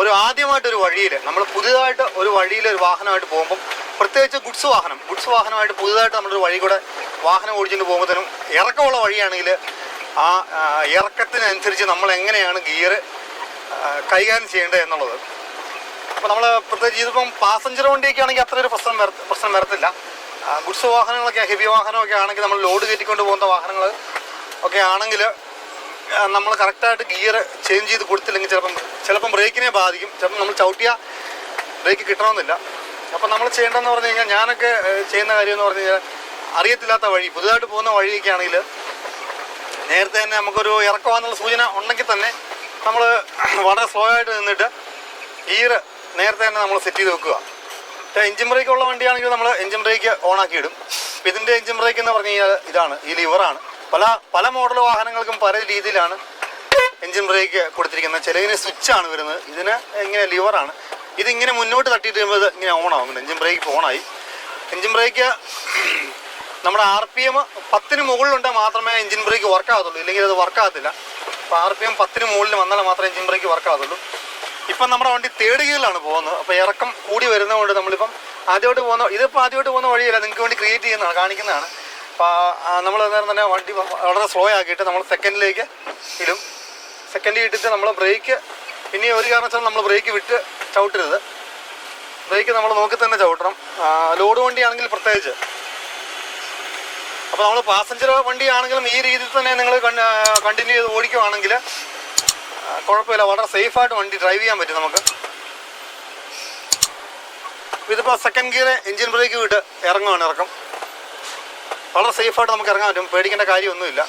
ഒരു ആദ്യമായിട്ട് ഒരു വഴിയിൽ നമ്മൾ പുതിയതായിട്ട് ഒരു വഴിയിൽ ഒരു വാഹനമായിട്ട് പോകുമ്പോൾ പ്രത്യേകിച്ച് ഗുഡ്സ് വാഹനം. ഗുഡ്സ് വാഹനമായിട്ട് പുതുതായിട്ട് നമ്മളൊരു വഴി കൂടെ വാഹനം ഓടിച്ചിട്ട് പോകുമ്പോഴത്തേനും ഇറക്കമുള്ള വഴിയാണെങ്കിൽ ആ ഇറക്കത്തിനനുസരിച്ച് നമ്മൾ എങ്ങനെയാണ് ഗിയർ കൈകാര്യം ചെയ്യേണ്ടത് എന്നുള്ളത്. അപ്പോൾ നമ്മൾ പ്രത്യേകിച്ച് ഇതിപ്പം പാസഞ്ചർ വണ്ടിയൊക്കെ ആണെങ്കിൽ അത്ര ഒരു പ്രശ്നം വര പ്രശ്നം വരത്തില്ല. ഗുഡ്സ് വാഹനങ്ങളൊക്കെ ഹെവി വാഹനമൊക്കെ ആണെങ്കിൽ നമ്മൾ ലോഡ് കയറ്റിക്കൊണ്ട് പോകുന്ന വാഹനങ്ങൾ ഒക്കെ ആണെങ്കിൽ നമ്മൾ കറക്റ്റായിട്ട് ഗിയർ ചേഞ്ച് ചെയ്ത് കൊടുത്തില്ലെങ്കിൽ ചിലപ്പം ചിലപ്പം ബ്രേക്കിനെ ബാധിക്കും. ചിലപ്പം നമ്മൾ ചവിട്ടിയ ബ്രേക്ക് കിട്ടണമെന്നില്ല. അപ്പം നമ്മൾ ചെയ്യേണ്ടതെന്ന് പറഞ്ഞു കഴിഞ്ഞാൽ ഞാനൊക്കെ ചെയ്യുന്ന കാര്യം എന്ന് പറഞ്ഞു കഴിഞ്ഞാൽ അറിയത്തില്ലാത്ത വഴി പുതുതായിട്ട് പോകുന്ന വഴിയൊക്കെ ആണെങ്കിൽ നേരത്തെ തന്നെ നമുക്കൊരു ഇറക്കമാണെന്നുള്ള സൂചന ഉണ്ടെങ്കിൽ തന്നെ നമ്മൾ വളരെ സ്ലോ ആയിട്ട് നിന്നിട്ട് ഗിയർ നേരത്തെ തന്നെ നമ്മൾ സെറ്റ് ചെയ്ത് വെക്കുക. എഞ്ചിൻ ബ്രേക്ക് ഉള്ള വണ്ടിയാണെങ്കിൽ നമ്മൾ എഞ്ചിൻ ബ്രേക്ക് ഓൺ ആക്കി ഇടും. ഇതിന്റെ എഞ്ചിൻ ബ്രേക്ക് എന്ന് പറഞ്ഞു കഴിഞ്ഞാൽ ഇതാണ് ഈ ലിവറാണ് പല പല മോഡൽ വാഹനങ്ങൾക്കും പല രീതിയിലാണ് എഞ്ചിൻ ബ്രേക്ക് കൊടുത്തിരിക്കുന്നത്. ചിലതിന് സ്വിച്ചാണ് വരുന്നത്. ഇതിന് ഇങ്ങനെ ലിവറാണ് ഇതിങ്ങനെ മുന്നോട്ട് തട്ടിയിട്ട് കഴിയുമ്പോൾ ഇങ്ങനെ ഓണാവും എഞ്ചിൻ ബ്രേക്ക് ഓണായി എഞ്ചിൻ ബ്രേക്ക് നമ്മുടെ ആർ പി എം പത്തിന് മുകളിലുണ്ടെങ്കിൽ മാത്രമേ എഞ്ചിൻ ബ്രേക്ക് വർക്ക് ആകത്തുള്ളൂ. ഇല്ലെങ്കിൽ അത് വർക്ക് ആകത്തില്ല. അപ്പോൾ ആർ പി എം പത്തിന് മുകളിൽ വന്നാൽ മാത്രമേ എഞ്ചിൻ ബ്രേക്ക് വർക്ക് ആകത്തുള്ളൂ. ഇപ്പം നമ്മുടെ വണ്ടി തേർഡ് ഗിയറിലാണ് പോകുന്നത്. അപ്പോൾ ഇറക്കം കൂടി വരുന്നതുകൊണ്ട് നമ്മളിപ്പം ആദ്യമായിട്ട് പോകുന്ന ഇതിപ്പോൾ ആദ്യമായിട്ട് പോകുന്ന വഴിയല്ല. നിങ്ങൾക്ക് വേണ്ടി ക്രിയേറ്റ് ചെയ്യുന്നതാണ് കാണിക്കുന്നതാണ്. അപ്പോൾ നമ്മൾ അന്നേരം തന്നെ വണ്ടി വളരെ സ്ലോ ആക്കിയിട്ട് നമ്മൾ സെക്കൻഡിലേക്ക് ഇടും. സെക്കൻഡിൽ ഇട്ടിട്ട് നമ്മൾ ബ്രേക്ക് ഇനി ഒരു കാരണവശാലും നമ്മൾ ബ്രേക്ക് വിട്ട് ചവിട്ടരുത്. ബ്രേക്ക് നമ്മൾ നോക്കി തന്നെ ചവിട്ടണം. ലോഡ് വണ്ടിയാണെങ്കിൽ പ്രത്യേകിച്ച്. അപ്പോൾ നമ്മൾ പാസഞ്ചർ വണ്ടിയാണെങ്കിലും ഈ രീതിയിൽ തന്നെ നിങ്ങൾ കണ്ടിന്യൂ ചെയ്ത് ഓടിക്കുവാണെങ്കിൽ കുഴപ്പമില്ല. വളരെ സേഫായിട്ട് വണ്ടി ഡ്രൈവ് ചെയ്യാൻ പറ്റും നമുക്ക്. ഇതിപ്പോൾ സെക്കൻഡ് ഗിയർ എഞ്ചിൻ ബ്രേക്ക് വിട്ട് ഇറങ്ങുവാണ് ഇറക്കം. വളരെ സേഫായിട്ട് നമുക്ക് ഇറങ്ങാൻ പറ്റും. പേടിക്കേണ്ട കാര്യമൊന്നുമില്ല.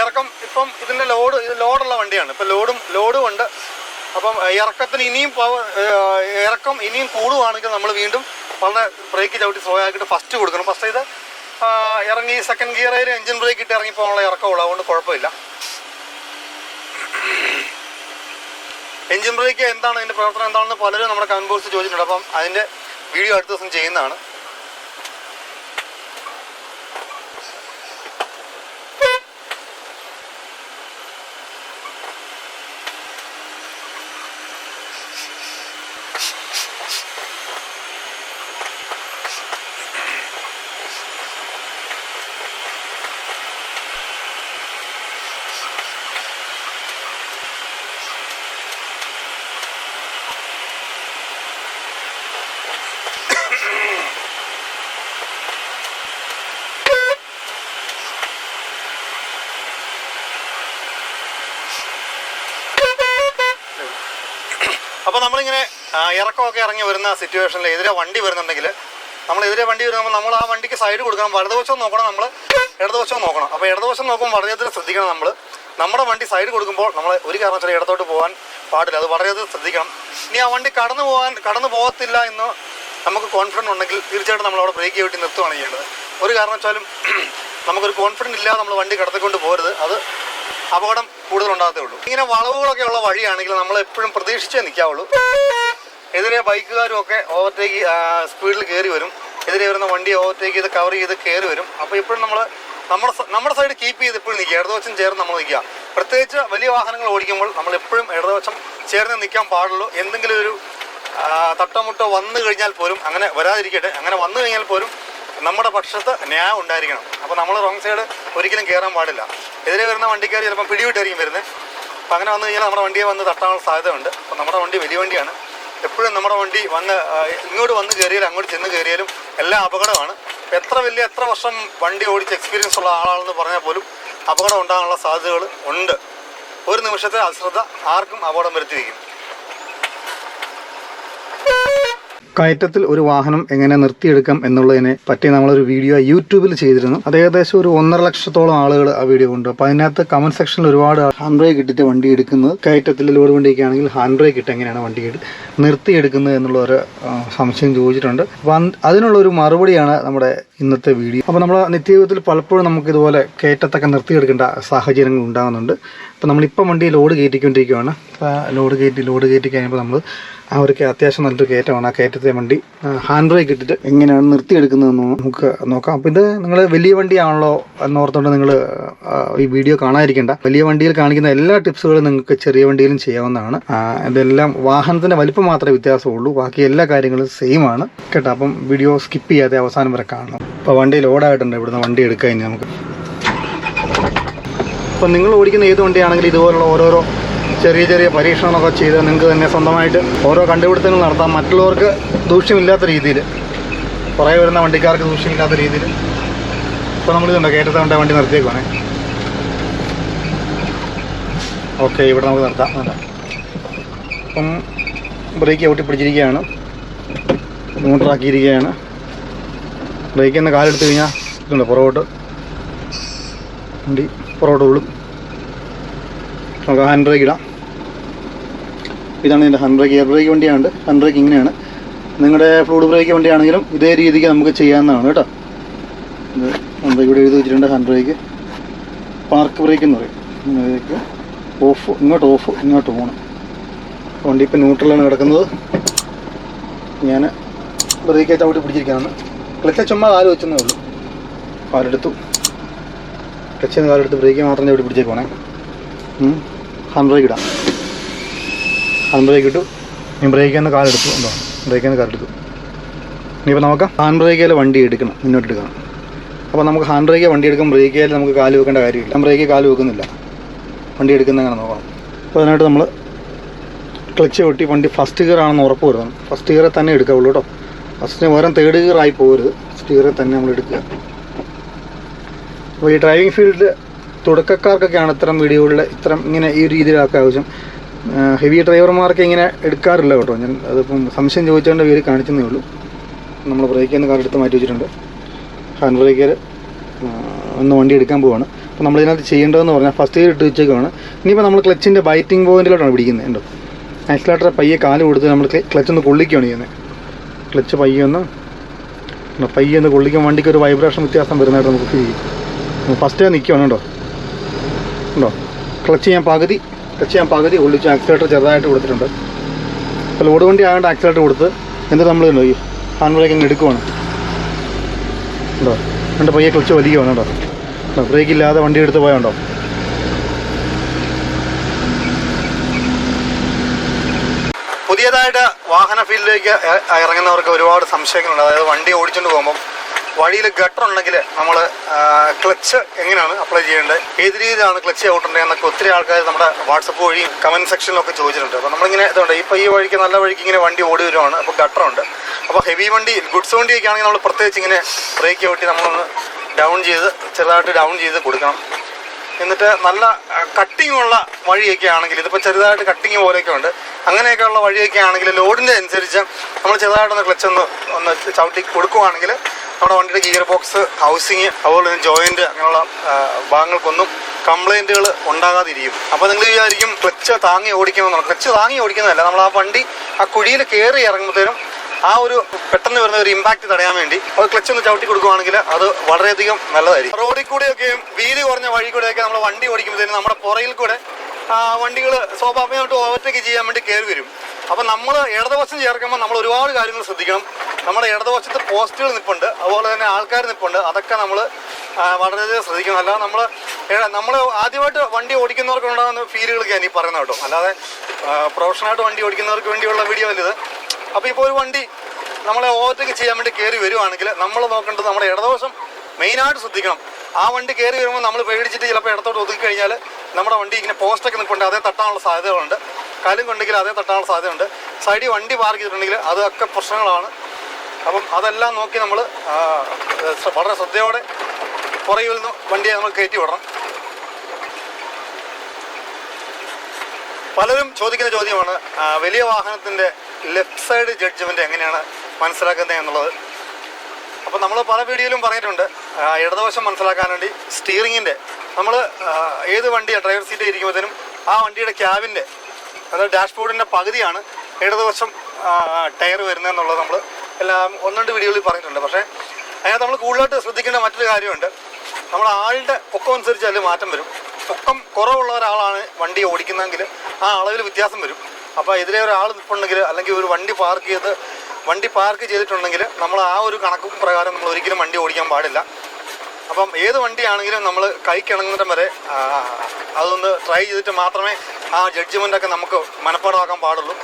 ഇറക്കം ഇപ്പം ഇതിന്റെ ലോഡ് ഇത് ലോഡുള്ള വണ്ടിയാണ്. ഇപ്പം ലോഡും ലോഡും ഉണ്ട്. അപ്പം ഇറക്കത്തിന് ഇനിയും പവർ ഇറക്കം ഇനിയും കൂടുവാണെങ്കിൽ നമ്മൾ വീണ്ടും വളരെ ബ്രേക്ക് ചവിട്ടി സ്ലോ ആക്കിയിട്ട് ഫസ്റ്റ് കൊടുക്കണം. ഫസ്റ്റ് ഇത് ഇറങ്ങി സെക്കൻഡ് ഗിയറിൽ എഞ്ചിൻ ബ്രേക്ക് ഇട്ട് ഇറങ്ങി പോകാനുള്ള ഇറക്കമുള്ളൂ അതുകൊണ്ട് കുഴപ്പമില്ല. എഞ്ചിൻ ബ്രേക്ക് എന്താണ്? അതിന്റെ പ്രവർത്തനം എന്താണെന്ന് പലരും നമ്മുടെ കമന്റ് ബോക്സിൽ ചോദിച്ചിട്ടുണ്ട്. അപ്പം അതിന്റെ വീഡിയോ അടുത്ത ദിവസം ചെയ്യുന്നതാണ് അപ്പോൾ നമ്മളിങ്ങനെ ഇറക്കമൊക്കെ ഇറങ്ങി വരുന്ന സിറ്റുവേഷനിൽ എതിരെ വണ്ടി വരുന്നുണ്ടെങ്കിൽ നമ്മൾ എതിരെ വണ്ടി വരുമ്പോൾ നമ്മൾ ആ വണ്ടിക്ക് സൈഡ് കൊടുക്കണം വലതുവശം നോക്കണം നമ്മൾ ഇടതുവശം നോക്കണം. അപ്പോൾ ഇടതുവശം നോക്കുമ്പോൾ വളരെയധികം ശ്രദ്ധിക്കണം നമ്മൾ. നമ്മുടെ വണ്ടി സൈഡ് കൊടുക്കുമ്പോൾ നമ്മൾ ഒരു കാരണവശാലും ഇടത്തോട്ട് പോകാൻ പാടില്ല. അത് വളരെയധികം ശ്രദ്ധിക്കണം. ഇനി ആ വണ്ടി കടന്നു പോകാൻ കടന്നു പോകത്തില്ല എന്ന് നമുക്ക് കോൺഫിഡന്റ് ഉണ്ടെങ്കിൽ തീർച്ചയായിട്ടും നമ്മൾ അവിടെ ബ്രേക്ക് ചെയ്തിട്ട് നിർത്തുകയാണ് ചെയ്യേണ്ടത്. ഒരു കാരണവശാലും നമുക്കൊരു കോൺഫിഡന്റ് ഇല്ലാതെ നമ്മൾ വണ്ടി കടത്തിക്കൊണ്ട് പോരുത് അത് അപകടം കൂടുതൽ ഉണ്ടാകത്തേ ഉള്ളൂ. ഇങ്ങനെ വളവുകളൊക്കെ ഉള്ള വഴിയാണെങ്കിൽ നമ്മൾ എപ്പോഴും പ്രതീക്ഷിച്ചേ നിൽക്കാവുള്ളൂ. എതിരെ ബൈക്കുകാരും ഒക്കെ ഓവർടേക്ക് സ്പീഡിൽ കയറി വരും. എതിരെ വരുന്ന വണ്ടി ഓവർടേക്ക് ചെയ്ത് കവർ ചെയ്ത് കയറി വരും. അപ്പോൾ ഇപ്പോഴും നമ്മൾ നമ്മുടെ നമ്മുടെ സൈഡ് കീപ്പ് ചെയ്ത് എപ്പോഴും നിൽക്കുക. ഇടതുവശം ചേർന്ന് നമ്മൾ നിൽക്കുക. പ്രത്യേകിച്ച് വലിയ വാഹനങ്ങൾ ഓടിക്കുമ്പോൾ നമ്മൾ എപ്പോഴും ഇടതുവശം ചേർന്ന് നിൽക്കാൻ പാടുള്ളൂ. എന്തെങ്കിലും ഒരു തട്ടമുട്ടോ വന്നു കഴിഞ്ഞാൽ പോലും അങ്ങനെ വരാതിരിക്കട്ടെ. അങ്ങനെ വന്നു കഴിഞ്ഞാൽ പോലും നമ്മുടെ പക്ഷത്ത് ന്യായം ഉണ്ടായിരിക്കണം. അപ്പോൾ നമ്മൾ റോങ് സൈഡ് ഒരിക്കലും കയറാൻ പാടില്ല. എതിരെ വരുന്ന വണ്ടിക്കാർ ചിലപ്പോൾ പിടിവിട്ടായിരിക്കും വരുന്നത്. അപ്പോൾ അങ്ങനെ വന്നു കഴിഞ്ഞാൽ നമ്മുടെ വണ്ടിയെ വന്ന് തട്ടാനുള്ള സാധ്യതയുണ്ട്. അപ്പോൾ നമ്മുടെ വണ്ടി വലിയ വണ്ടിയാണ്. എപ്പോഴും നമ്മുടെ വണ്ടി വന്ന് ഇങ്ങോട്ട് വന്ന് കയറിയാലും അങ്ങോട്ട് ചെന്ന് കയറിയാലും എല്ലാം അപകടമാണ്. എത്ര വലിയ എത്ര വർഷം വണ്ടി ഓടിച്ച് എക്സ്പീരിയൻസ് ഉള്ള ആളാണെന്ന് പറഞ്ഞാൽ പോലും അപകടം ഉണ്ടാകാനുള്ള സാധ്യതകൾ ഉണ്ട്. ഒരു നിമിഷത്തെ അശ്രദ്ധ ആർക്കും അപകടം വരുത്തിയിരിക്കും. കയറ്റത്തിൽ ഒരു വാഹനം എങ്ങനെ നിർത്തിയെടുക്കാം എന്നുള്ളതിനെ പറ്റി നമ്മളൊരു വീഡിയോ യൂട്യൂബിൽ ചെയ്തിരുന്നു. അത് ഏകദേശം ഒരു ഒന്നര ലക്ഷത്തോളം ആളുകൾ ആ വീഡിയോ കണ്ടു. അപ്പൊ അതിനകത്ത് കമന്റ് സെക്ഷനിൽ ഒരുപാട് ഹാൻഡ് ബ്രേക്ക് ഇട്ടിട്ട് വണ്ടി എടുക്കുന്നത്. കയറ്റത്തിൽ ലോഡ് വണ്ടിയൊക്കെ ആണെങ്കിൽ ഹാൻഡ് ബ്രേക്ക് ഇട്ട് എങ്ങനെയാണ് വണ്ടി നിർത്തിയെടുക്കുന്നത് എന്നുള്ള ഒരു സംശയം ചോദിച്ചിട്ടുണ്ട്. അപ്പൊ അതിനുള്ള ഒരു മറുപടിയാണ് നമ്മുടെ ഇന്നത്തെ വീഡിയോ. അപ്പോൾ നമ്മൾ നിത്യജീവിതത്തിൽ പലപ്പോഴും നമുക്ക് ഇതുപോലെ കയറ്റത്തൊക്കെ നിർത്തിയെടുക്കേണ്ട സാഹചര്യങ്ങൾ ഉണ്ടാകുന്നുണ്ട്. അപ്പോൾ നമ്മളിപ്പം വണ്ടി ലോഡ് കയറ്റിക്കൊണ്ടിരിക്കുകയാണ് ലോഡ് കയറ്റി ലോഡ് കയറ്റി കഴിയുമ്പോൾ നമ്മൾ അവർക്ക് അത്യാവശ്യം നല്ലൊരു കയറ്റമാണ്. ആ കയറ്റത്തെ വണ്ടി ഹാൻഡ് ബ്രേക്ക് ഇട്ടിട്ട് എങ്ങനെയാണ് നിർത്തിയെടുക്കുന്നതെന്ന് നമുക്ക് നോക്കാം. അപ്പോൾ ഇത് നിങ്ങൾ വലിയ വണ്ടിയാണല്ലോ എന്നോർത്തുകൊണ്ട് നിങ്ങൾ ഈ വീഡിയോ കാണാതിരിക്കേണ്ട. വലിയ വണ്ടിയിൽ കാണിക്കുന്ന എല്ലാ ടിപ്സുകളും നിങ്ങൾക്ക് ചെറിയ വണ്ടിയിലും ചെയ്യാവുന്നതാണ്. ആ, ഇതെല്ലാം വാഹനത്തിന്റെ വലിപ്പം മാത്രമേ വ്യത്യാസമുള്ളൂ. ബാക്കി എല്ലാ കാര്യങ്ങളും സെയിം ആണ്. കേട്ടോ അപ്പം വീഡിയോ സ്കിപ്പ് ചെയ്യാതെ അവസാനം വരെ കാണണം. അപ്പോൾ വണ്ടി ലോഡായിട്ടുണ്ട് ഇവിടുന്ന് വണ്ടി എടുക്കാൻ നമുക്ക്. അപ്പം നിങ്ങൾ ഓടിക്കുന്ന ഏത് വണ്ടിയാണെങ്കിലും ഇതുപോലുള്ള ഓരോരോ ചെറിയ ചെറിയ പരീക്ഷണങ്ങളൊക്കെ ചെയ്ത് നിങ്ങൾക്ക് തന്നെ സ്വന്തമായിട്ട് ഓരോ കണ്ടുപിടുത്തങ്ങൾ നടത്താം മറ്റുള്ളവർക്ക് ദൂഷ്യമില്ലാത്ത രീതിയിൽ കുറേ വരുന്ന വണ്ടിക്കാർക്ക് ദൂഷ്യമില്ലാത്ത രീതിയിൽ. ഇപ്പോൾ നമ്മളിതുണ്ടോ വേണ്ട വണ്ടി നിർത്തിയേക്കുവാണേ. ഓക്കെ ഇവിടെ നമുക്ക് നിർത്താം. വേണ്ട അപ്പം ബ്രേക്ക് ഔട്ടി പിടിച്ചിരിക്കുകയാണ്. ന്യൂട്രാക്കിയിരിക്കുകയാണ് ബ്രേക്കിൽ നിന്ന് കാലെടുത്ത് കഴിഞ്ഞാൽ ഇതുണ്ട്? പുറകോട്ട്. വണ്ടി പുറകോട്ട് വിടും നമുക്ക് ഹാൻഡ് ബ്രേക്ക് ഇടാം. ഇതാണ് ഇതിന്റെ ഹാൻഡ് ബ്രേക്ക് എയർ ബ്രേക്ക് വണ്ടിയാണ്. ബ്രേക്ക് ഇങ്ങനെയാണ്. നിങ്ങളുടെ ഫ്ലൂഡ് ബ്രേക്ക് വണ്ടിയാണെങ്കിലും ഇതേ രീതിക്ക് നമുക്ക് ചെയ്യാവുന്നതാണ് കേട്ടോ. ഇത് ബ്രേക്ക് ഇവിടെ എഴുതി വെച്ചിട്ടുണ്ട് ഹാൻഡ് പാർക്ക് ബ്രേക്ക് എന്ന് പറയും. ഓഫ് ഇങ്ങോട്ട് ഓഫ് ഇങ്ങോട്ട് ഓൺ വണ്ടി ഇപ്പം ന്യൂട്രലാണ് കിടക്കുന്നത്. ഞാൻ ബ്രേക്ക് ചവിട്ടി പിടിച്ചിരിക്കുകയാണ്. ക്ലച്ച് ചുമ്മാ കാൽ വെച്ചെന്നേ ഉള്ളൂ. കാലെടുത്തു. ക്ലച്ചിൽ കാലെടുത്ത് ബ്രേക്ക് മാത്രം ചവിട്ടി പിടിച്ചേക്കുവാണേ. ഹാൻഡ് ഇടാം. ഹാൻഡ് ബ്രേക്ക് ഇട്ടു. ഇനി ബ്രേക്കിൽ നിന്ന് കാലെടുത്തു എന്തോ ബ്രേക്കിൽ നിന്ന് കാലെടുത്തു ഇനിയിപ്പോൾ നമുക്ക് ഹാൻഡ് ബ്രേക്കിൽ വണ്ടി എടുക്കണം. മുന്നോട്ട് എടുക്കണം. അപ്പോൾ നമുക്ക് ഹാൻഡ് ബ്രേക്കിൽ വണ്ടി എടുക്കും ബ്രേക്കിൽ നമുക്ക് കാൽ വെക്കേണ്ട കാര്യമില്ല. ബ്രേക്കിൽ കാൽ വെക്കുന്നില്ല. വണ്ടി എടുക്കുന്ന അങ്ങനെ നോക്കണം അപ്പോൾ അതിനായിട്ട് നമ്മൾ ക്ലച്ച് വെട്ടി വണ്ടി ഫസ്റ്റ് ഗിയർ ആണെന്ന് ഉറപ്പ് വരുത്തണം. ഫസ്റ്റ് ഗിയറെ തന്നെ എടുക്കാവുള്ളൂ കേട്ടോ. ഫസ്റ്റ് പകരം തേർഡ് ഗിയർ ആയി പോകരുത് ഫസ്റ്റ് ഗിയറെ തന്നെ നമ്മൾ എടുക്കുക. അപ്പോൾ ഈ ഡ്രൈവിംഗ് ഫീൽഡിൽ തുടക്കക്കാർക്കൊക്കെയാണ് ഇത്തരം വീഡിയോകളിൽ ഇത്തരം ഇങ്ങനെ ഈ രീതിയിലാക്കാൻ ആവശ്യം. ഹെവി ഡ്രൈവർമാർക്ക് ഇങ്ങനെ എടുക്കാറില്ല കേട്ടോ. ഞാൻ അതിപ്പം സംശയം ചോദിച്ചതിന്റെ പേര് കാണിച്ചതേ ഉള്ളൂ. നമ്മൾ ബ്രേക്കിൽ നിന്ന് കാർ എടുത്ത് മാറ്റി വെച്ചിട്ടുണ്ട്. ഹാൻഡ് ബ്രേക്കിൽ ഒന്ന് വണ്ടി എടുക്കാൻ പോവാണ്. അപ്പോൾ നമ്മൾ ഇതിനകത്ത് ചെയ്യേണ്ടതെന്ന് പറഞ്ഞാൽ ഫസ്റ്റ് ഗിയർ ഇട്ട് വെച്ചേക്കാണ് ഇനിയിപ്പോൾ നമ്മൾ ക്ലച്ചിന്റെ ബൈറ്റിംഗ് പോയിന്റിലോട്ടാണ് പിടിക്കുന്നത് ഉണ്ടോ ആക്സിലേറ്റർ പയ്യെ കാൽ കൊടുത്ത് നമ്മൾ ക്ലച്ച് ഒന്ന് കൊള്ളിക്കുകയാണ് ചെയ്യുന്നത് ക്ലച്ച് പയ്യെ ഒന്ന് പയ്യെ ഒന്ന് കൊള്ളിക്കാൻ വണ്ടിക്ക് ഒരു വൈബ്രേഷൻ വ്യത്യാസം വരുന്നതായിട്ട് നമുക്ക് ഫീൽ ചെയ്യും. ഫസ്റ്റ് നിൽക്കുകയാണ് കേട്ടോ ഉണ്ടോ ക്ലച്ച് ഞാൻ പകുതി ക്ലച്ച് ഞാൻ പകുതി ഉള്ളിച്ച് ആക്സിലേറ്റർ ചെറുതായിട്ട് കൊടുത്തിട്ടുണ്ട്. അപ്പോൾ ലോഡ് വണ്ടി ആയതുകൊണ്ട് ആക്സിലേറ്റർ കൊടുത്ത് എന്നിട്ട് നമ്മൾ ഈ ഹാൻഡ് ബ്രേക്ക് അങ്ങ് എടുക്കുവാണ്. ഉണ്ടോ? രണ്ട് പയ്യെ ക്ലച്ച് വലിക്കുവാണ് കേട്ടോ ബ്രേക്ക് ഇല്ലാതെ വണ്ടി എടുത്ത് പോയാണ്ടോ പുതിയതായിട്ട് വാഹന ഫീൽഡിലേക്ക് ഇറങ്ങുന്നവർക്ക് ഒരുപാട് സംശയങ്ങളുണ്ട്. അതായത് വണ്ടി ഓടിച്ചുകൊണ്ട് പോകുമ്പോൾ വഴിയിൽ ഗട്ടർ ഉണ്ടെങ്കിൽ നമ്മൾ ക്ലച്ച് എങ്ങനെയാണ് അപ്ലൈ ചെയ്യേണ്ടത്? ഏത് രീതിയിലാണ് ക്ലച്ച് ഔട്ടേണ്ടത് എന്നൊക്കെ ഒത്തിരി ആൾക്കാർ നമ്മുടെ വാട്സപ്പ് വഴിയും കമന്റ് സെക്ഷനിലൊക്കെ ചോദിച്ചിട്ടുണ്ട്. അപ്പോൾ നമ്മളിങ്ങനെ ഇതുണ്ട്. ഇപ്പോൾ ഈ വഴിക്ക് നല്ല വഴിക്ക് ഇങ്ങനെ വണ്ടി ഓടി വരുവാണ്. അപ്പോൾ ഗട്ടറുണ്ട് അപ്പോൾ ഹെവി വണ്ടി ഗുഡ്സ് വണ്ടിയൊക്കെ ആണെങ്കിൽ നമ്മൾ പ്രത്യേകിച്ച് ഇങ്ങനെ ബ്രേക്ക് ഔട്ടി നമ്മളൊന്ന് ഡൗൺ ചെയ്ത് ചെറുതായിട്ട് ഡൗൺ ചെയ്ത് കൊടുക്കണം. എന്നിട്ട് നല്ല കട്ടിങ് ഉള്ള വഴിയൊക്കെ ആണെങ്കിൽ ഇതിപ്പോൾ ചെറുതായിട്ട് കട്ടിങ് പോലെയൊക്കെ ഉണ്ട്. അങ്ങനെയൊക്കെ ഉള്ള വഴിയൊക്കെ ആണെങ്കിൽ ലോഡിന്റെ അനുസരിച്ച് നമ്മൾ ചെറുതായിട്ടൊന്ന് ക്ലച്ച് ഒന്ന് ഒന്ന് ചവിട്ടി കൊടുക്കുവാണെങ്കിൽ നമ്മുടെ വണ്ടിയുടെ ഗിയർ ബോക്സ് ഹൗസിങ് അതുപോലെ തന്നെ ജോയിന്റ് അങ്ങനെയുള്ള ഭാഗങ്ങൾക്കൊന്നും കംപ്ലൈന്റുകൾ ഉണ്ടാകാതിരിക്കും. അപ്പോൾ നിങ്ങൾ വിചാരിക്കും ക്ലച്ച് താങ്ങി ഓടിക്കണമെന്നാണ്. ക്ലച്ച് താങ്ങി ഓടിക്കുന്നതല്ല. നമ്മൾ ആ വണ്ടി ആ കുഴിയിൽ കയറി ഇറങ്ങുമ്പോഴത്തേനും ആ ഒരു പെട്ടെന്ന് വരുന്ന ഒരു ഇമ്പാക്ട് തടയാൻ വേണ്ടി അത് ക്ലച്ച് ഒന്ന് ചവിട്ടി കൊടുക്കുവാണെങ്കിൽ അത് വളരെയധികം നല്ലതായിരിക്കും. റോഡിൽ കൂടെയൊക്കെയും വീതി കുറഞ്ഞ വഴി കൂടെയൊക്കെ നമ്മൾ വണ്ടി ഓടിക്കുമ്പോഴത്തേനും നമ്മുടെ പുറയിൽ കൂടെ വണ്ടികൾ സ്വാഭാവികമായിട്ട് ഓവർടേക്ക് ചെയ്യാൻ വേണ്ടി കയറി വരും. അപ്പം നമ്മൾ ഇടതുവശം ചേർക്കുമ്പോൾ നമ്മൾ ഒരുപാട് കാര്യങ്ങൾ ശ്രദ്ധിക്കണം. നമ്മുടെ ഇടതുവശത്ത് പോസ്റ്റുകൾ നിൽപ്പുണ്ട് അതുപോലെ തന്നെ ആൾക്കാർ നിൽപ്പുണ്ട് അതൊക്കെ നമ്മൾ വളരെയധികം ശ്രദ്ധിക്കണം. അല്ലാതെ നമ്മൾ നമ്മൾ ആദ്യമായിട്ട് വണ്ടി ഓടിക്കുന്നവർക്ക് ഉണ്ടാകുന്ന ഫീലുകളൊക്കെയാണ് ഈ പറയുന്നത് കേട്ടോ. അല്ലാതെ പ്രൊഫഷണലായിട്ട് വണ്ടി ഓടിക്കുന്നവർക്ക് വേണ്ടിയുള്ള വീഡിയോ അല്ലത് അപ്പോൾ ഇപ്പോൾ ഒരു വണ്ടി നമ്മളെ ഓവർടേക്ക് ചെയ്യാൻ വേണ്ടി കയറി വരുവാണെങ്കിൽ നമ്മൾ നോക്കേണ്ടത് നമ്മുടെ ഇടതുവശം മെയിനായിട്ട് ശ്രദ്ധിക്കണം. ആ വണ്ടി കയറി വരുമ്പോൾ നമ്മൾ പേടിച്ചിട്ട് ചിലപ്പോൾ ഇടത്തോട്ട് ഒതുക്കി കഴിഞ്ഞാൽ നമ്മുടെ വണ്ടി ഇങ്ങനെ പോസ്റ്റൊക്കെ നിൽപ്പുണ്ട് അതേ തട്ടാനുള്ള സാധ്യതകളുണ്ട്. കാലും കൊണ്ടെങ്കിൽ അതേ തട്ടാനുള്ള സാധ്യതയുണ്ട്. സൈഡിൽ വണ്ടി പാർക്ക് ചെയ്തിട്ടുണ്ടെങ്കിൽ അതൊക്കെ പ്രശ്നങ്ങളാണ്. അപ്പം അതെല്ലാം നോക്കി നമ്മൾ വളരെ ശ്രദ്ധയോടെ പുറകിൽ നിന്ന് വണ്ടിയെ നമ്മൾ കയറ്റി വിടണം. പലരും ചോദിക്കുന്ന ചോദ്യമാണ് വലിയ വാഹനത്തിന്റെ ലെഫ്റ്റ് സൈഡ് ജഡ്ജ്മെന്റ് എങ്ങനെയാണ് മനസ്സിലാക്കുന്നത് എന്നുള്ളത്. അപ്പോൾ നമ്മൾ പല വീഡിയോയിലും പറഞ്ഞിട്ടുണ്ട് ഇടതുവശം മനസ്സിലാക്കാൻ വേണ്ടി സ്റ്റിയറിങ്ങിന്റെ നമ്മൾ ഏത് വണ്ടിയാണ് ഡ്രൈവർ സീറ്റ് ഇരിക്കുമ്പോഴത്തേനും ആ വണ്ടിയുടെ ക്യാബിന്റെ അതായത് ഡാഷ്ബോർഡിന്റെ പകുതിയാണ് ഇടതുവശം ടയർ വരുന്നതെന്നുള്ളത് നമ്മൾ എല്ലാം ഒന്ന് രണ്ട് വീഡിയോയിൽ പറഞ്ഞിട്ടുണ്ട്. പക്ഷേ അതിനകത്ത് നമ്മൾ കൂടുതലായിട്ട് ശ്രദ്ധിക്കേണ്ട മറ്റൊരു കാര്യമുണ്ട്. നമ്മൾ ആളുടെ പൊക്കം അനുസരിച്ച് അതിൽ മാറ്റം വരും. പൊക്കം കുറവുള്ള ഒരാളാണ് വണ്ടി ഓടിക്കുന്നതെങ്കിൽ ആ അളവിൽ വ്യത്യാസം വരും. അപ്പോൾ എതിരെ ഒരാൾ നിൽപ്പുണ്ടെങ്കിൽ അല്ലെങ്കിൽ ഒരു വണ്ടി പാർക്ക് ചെയ്ത് വണ്ടി പാർക്ക് ചെയ്തിട്ടുണ്ടെങ്കിൽ നമ്മൾ ആ ഒരു കണക്കും പ്രകാരം നമ്മൾ ഒരിക്കലും വണ്ടി ഓടിക്കാൻ പാടില്ല. അപ്പം ഏത് വണ്ടിയാണെങ്കിലും നമ്മൾ കൈക്കിണങ്ങുന്നിടം വരെ അതൊന്ന് ട്രൈ ചെയ്തിട്ട് മാത്രമേ ആ ജഡ്ജ്മെന്റൊക്കെ നമുക്ക് മനപ്പാടമാക്കാൻ പാടുള്ളൂ.